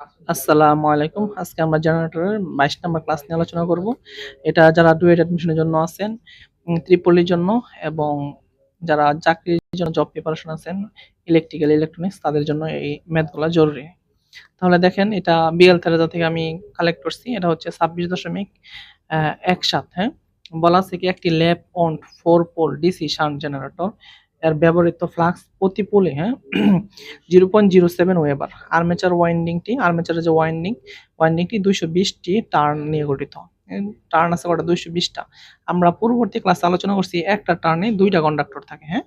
আসসালামু আলাইকুম। আজকে আমরা জেনারেটরের বাইশ নাম্বার ক্লাস নিয়ে আলোচনা করব। এটা যারা ডুয়েট অ্যাডমিশনের জন্য আছেন ত্রিপলির জন্য এবং যারা চাকরির জন্য জব প্রিপারেশন আছেন ইলেকট্রিক্যাল ইলেকট্রনিক্স তাদের জন্য এই ম্যাথগুলো জরুরি। তাহলে দেখেন, এটা বিএল থেরাজা থেকে আমি কালেক্ট করছি। এটা হচ্ছে ছাব্বিশ দশমিক এক সাত হ্যাঁ? বলা আছে কি একটি lap on four pole DC shunt generator এর ব্যবহৃত ফ্লাক্স প্রতি পোলে হ্যাঁ zero point zero seven weber. Armature ওয়াইন্ডিংটি আর্মেচারের যে ওয়াইন্ডিং ওয়াইন্ডিংটি দুইশো বিশটি টার্ন নিয়ে গঠিত। টার্ন আছে কটা? দুইশো বিশটা। আমরা পূর্ববর্তী ক্লাসে আলোচনা করছি, একটা টার্নে দুইটা কন্ডাক্টর থাকে হ্যাঁ?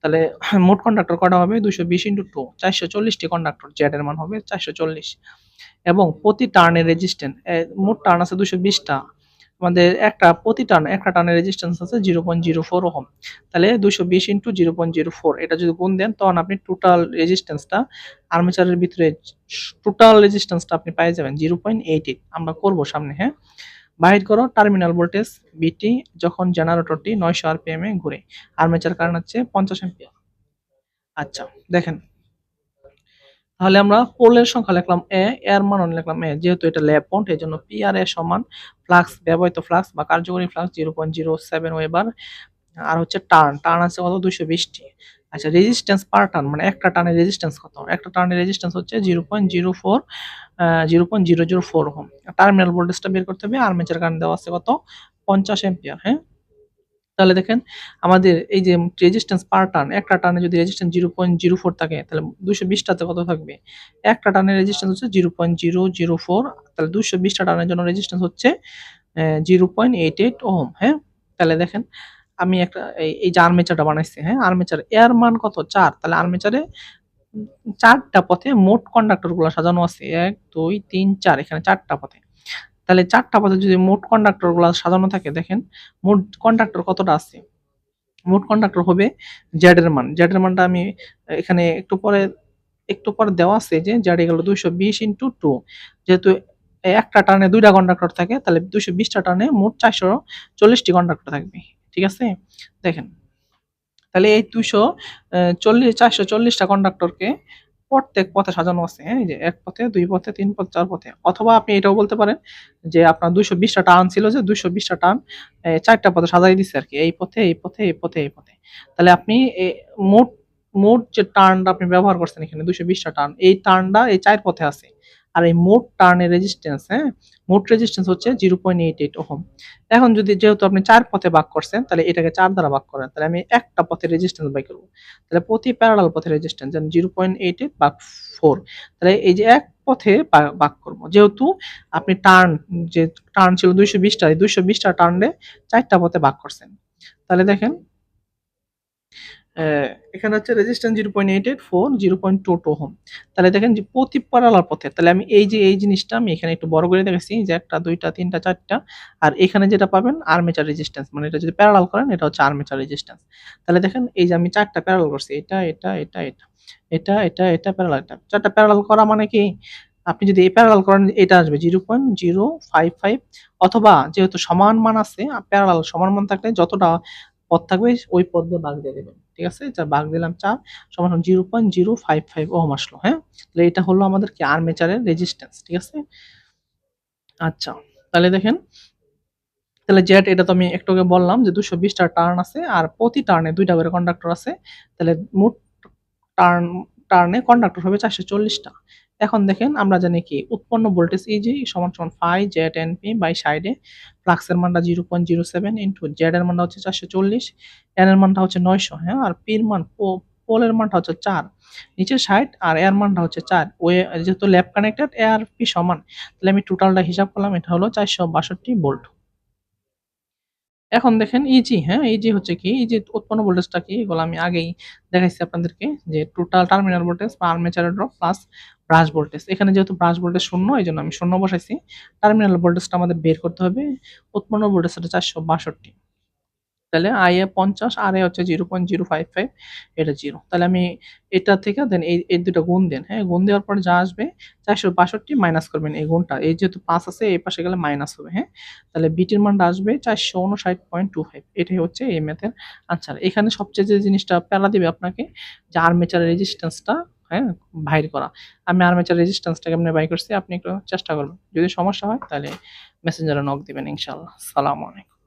তাহলে মোট কন্ডাক্টর কটা হবে? দুইশো বিশ ইন্টু টু চারশো চল্লিশটি কন্ডাক্টর জেড এর মান হবে চারশো চল্লিশ। এবং প্রতি টার্নের রেজিস্ট্যান্স মোট টার্ন আছে দুশো বিশটা। আমাদের একটা প্রতি টান, একটা টানের রেজিস্ট্যান্স আছে zero point zero four ohm. তাহলে দুশো বিশ into zero point zero four এটা যদি গুণ দেন, তখন আপনি টোটাল রেজিস্ট্যান্সটা আর্মেচারের ভিতরে টোটাল রেজিস্ট্যান্সটা আপনি পেয়ে যাবেন জিরো পয়েন্ট এইট এইট আমরা করব সামনে হ্যাঁ? বাহির করো টার্মিনাল ভোল্টেজ বিটি যখন জেনারেটরটি নয়শো আরপিএম এ ঘুরে। আর্মেচার কারণ হচ্ছে পঞ্চাশ এম্পিয়ার আচ্ছা দেখেন। তাহলে আমরা পোলের সংখ্যা লিখলাম এ এর মান লিখলাম এ যেহেতু এটা ল্যাব পয়েন্ট এই জন্য পি আর এ সমান ফ্লাক্স ব্যবহৃত ফ্লাক্স বা কার্যকরী flux zero point zero seven weber আর হচ্ছে টার্ন টার্ন আছে কত? দুইশো বিশটি। আচ্ছা রেজিস্ট্যান্স পার টার্ন মানে একটা টার্নের রেজিস্ট্যান্স কত? একটা টার্নের রেজিস্ট্যান্স হচ্ছে zero point zero four zero point zero zero four ohm terminal ভোল্টেজটা বের করতে হবে আর্মেচার কারেন্ট দেওয়া আছে কত? পঞ্চাশ এম্পিয়ার হ্যাঁ? তাহলে দেখেন আমাদের এই যে রেজিস্ট্যান্স পার টার্ন একটা টার্নে যদি resistance zero point zero four থাকে, তাহলে দুশো বিশটাতে কত থাকবে? একটা টার্নের রেজিস্ট্যান্স হচ্ছে zero point zero zero four তাহলে দুশো বিশটা টার্নের জন্য রেজিস্ট্যান্স হচ্ছে zero point eight eight ohm হ্যাঁ? তাহলে দেখেন আমি একটা এই যে আর্মেচারটা বানাইছি হ্যাঁ? আর্মেচার এর মান কত? চার। তাহলে আর্মেচারে চারটা পথে মোট কন্ডাক্টরগুলো সাজানো আছে, এক, দুই, তিন, চার, এখানে চারটা পথে। তাহলে চারটা পথে যদি মোট কন্ডাক্টরগুলো সাজানো থাকে, দেখেন, মোট কন্ডাক্টর কতটা আছে? মোট কন্ডাক্টর হবে জেড এর মান জেড এর মানটা আমি এখানে একটু পরে একটু পরে দেওয়া আছে যে জেড গেল দুইশো বিশ ইন্টু টু যেহেতু একটা টার্নে দুইটা কন্ডাক্টর থাকে, তাহলে দুইশো বিশটা টার্নে মোট চারশো চল্লিশটি কন্ডাক্টর থাকবে। ঠিক আছে? দেখেন, তাহলে এই দুইশো চল্লিশ, চারশো চল্লিশটা কন্ডাক্টরকে প্রত্যেক পথে সাজানো আছে হ্যাঁ যে এক পথে, দুই পথে, তিন পথে, চার পথে। অথবা আপনি এটাও বলতে পারেন যে আপনার দুইশো বিশটা টান ছিল যে দুইশো বিশটা টান চারটা পথে সাজাই দিচ্ছে আর কি, এই পথে এই পথে এই পথে এই পথে। তাহলে আপনি মোট মোট যে টার্নটা আপনি ব্যবহার করছেন এখানে দুইশো বিশটা টার্ন এই টার্নটা এই চার পথে আছে। আর এই মোট টার্নের রেজিস্ট্যান্স হ্যাঁ? মোট রেজিস্ট্যান্স হচ্ছে zero point eight eight ohm. এখন যদি যেহেতু আপনি চার পথে ভাগ করছেন, তাহলে এটাকে চার দ্বারা ভাগ করেন, তাহলে আমি একটা পথে রেজিস্ট্যান্স বাই করব। তাহলে প্রতি প্যারালাল পথে রেজিস্ট্যান্স যেমন জিরো পয়েন্ট এইট ফোর তাহলে এই যে এক পথে ভাগ করব। যেহেতু আপনি টার্ন, যে টার্ন ছিল দুইশো বিশটা দুইশো বিশটা টার্নে চারটা পথে ভাগ করছেন। তাহলে দেখেন এখানে হচ্ছে resistance zero point eight eight four zero point two two ohm তাহলে দেখেন যে প্রতি প্যারালাল পথে, তাহলে আমি এই যে এই জিনিসটা আমি এখানে একটু বড় করে দেখেছি যে একটা, দুইটা, তিনটা, চারটা, আর এখানে যেটা পাবেন আর্মেচার রেজিস্ট্যান্স মানে এটা যদি প্যারালাল করেন, এটা হচ্ছে আর্মেচার রেজিস্ট্যান্স তাহলে দেখেন এই যে আমি চারটা প্যারালাল করছি, এটা এটা এটা এটা এটা এটা এটা প্যারালাল এটা চারটা প্যারালাল করা মানে কি? আপনি যদি এই প্যারালাল করেন, এটা আসবে zero point zero five five অথবা যেহেতু সমান মান আছে প্যারালাল সমান মান থাকলে যতটা পথ থাকবে, ওই পথ দিয়ে ভাগ দিয়ে দেবেন। ঠিক আছে? যা ভাগ দিলাম চার সমান zero point zero five five ohm আসলো হ্যাঁ? তাহলে এটা হলো আমাদের কি? আর্মেচারের রেজিস্ট্যান্স ঠিক আছে? আচ্ছা তাহলে দেখেন, তাহলে জেট এটা তো আমি একটু আগে বললাম যে দুশো বিশটা টার্ন আছে, আর প্রতি টার্নে দুইটা করে কন্ডাক্টর আছে, তাহলে মোট টার্ন টার্নে কন্ডাক্টর হবে চারশো চল্লিশটা। এখন দেখেন আমরা জানি কি, উৎপন্ন ভোল্টেজ ইজি সমান সমান phi Z N P by সাইডে ফ্লাক্সের মানটা zero point zero seven into Z এর মানটা হচ্ছে চারশো চল্লিশ এন এর মানটা হচ্ছে নয়শো হ্যাঁ? আর পির মান পোলের মানটা হচ্ছে চার, নিচে ষাট আর এর মানটা হচ্ছে চার। ওয়ে যেহেতু ল্যাব কানেক্টেড এ আর পি সমান, তাহলে আমি টোটালটা হিসাব করলাম, এটা হলো চারশো বাষট্টি ভোল্ট এখন দেখেন ইজি হ্যাঁ ইজি হচ্ছে কি ইজি উৎপন্ন ভোল্টেজটা কি, এগুলো আমি আগেই দেখাইছি আপনাদেরকে, যে টোটাল টার্মিনাল ভোল্টেজ বা armature drop plus brush voltage এখানে যেহেতু ব্রাশ ভোল্টেজ শূন্য এই জন্য আমি শূন্য বসাইছি। টার্মিনাল ভোল্টেজটা আমাদের বের করতে হবে। উৎপন্ন ভোল্টেজটা চারশো বাষট্টি। তাহলে আই এ পঞ্চাশ আর এ হচ্ছে zero point zero five five এটা জিরো তাহলে আমি এটা থেকে দেন এই এই দুটো গুণ দেন হ্যাঁ? গুণ দেওয়ার পর যা আসবে চারশো বাষট্টি মাইনাস করবেন এই গুণটা। এই যেহেতু পাঁচ আছে, এই পাশে গেলে মাইনাস হবে হ্যাঁ? তাহলে বিটির মানটা আসবে চারশো উনষাট পয়েন্ট টু ফাইভ এটাই হচ্ছে এই ম্যাথের আনসার এখানে সবচেয়ে যে জিনিসটা প্যারা দিবে আপনাকে, যে আর্মেচার রেজিস্ট্যান্সটা হ্যাঁ? বাইর করা। আমি আর্মেচার রেজিস্ট্যান্সটাকে আপনি বাই করছি, আপনি একটু চেষ্টা করবেন। যদি সমস্যা হয়, তাহলে মেসেঞ্জারে নক দিবেন ইনশাল্লাহ সালামু আলাইকুম।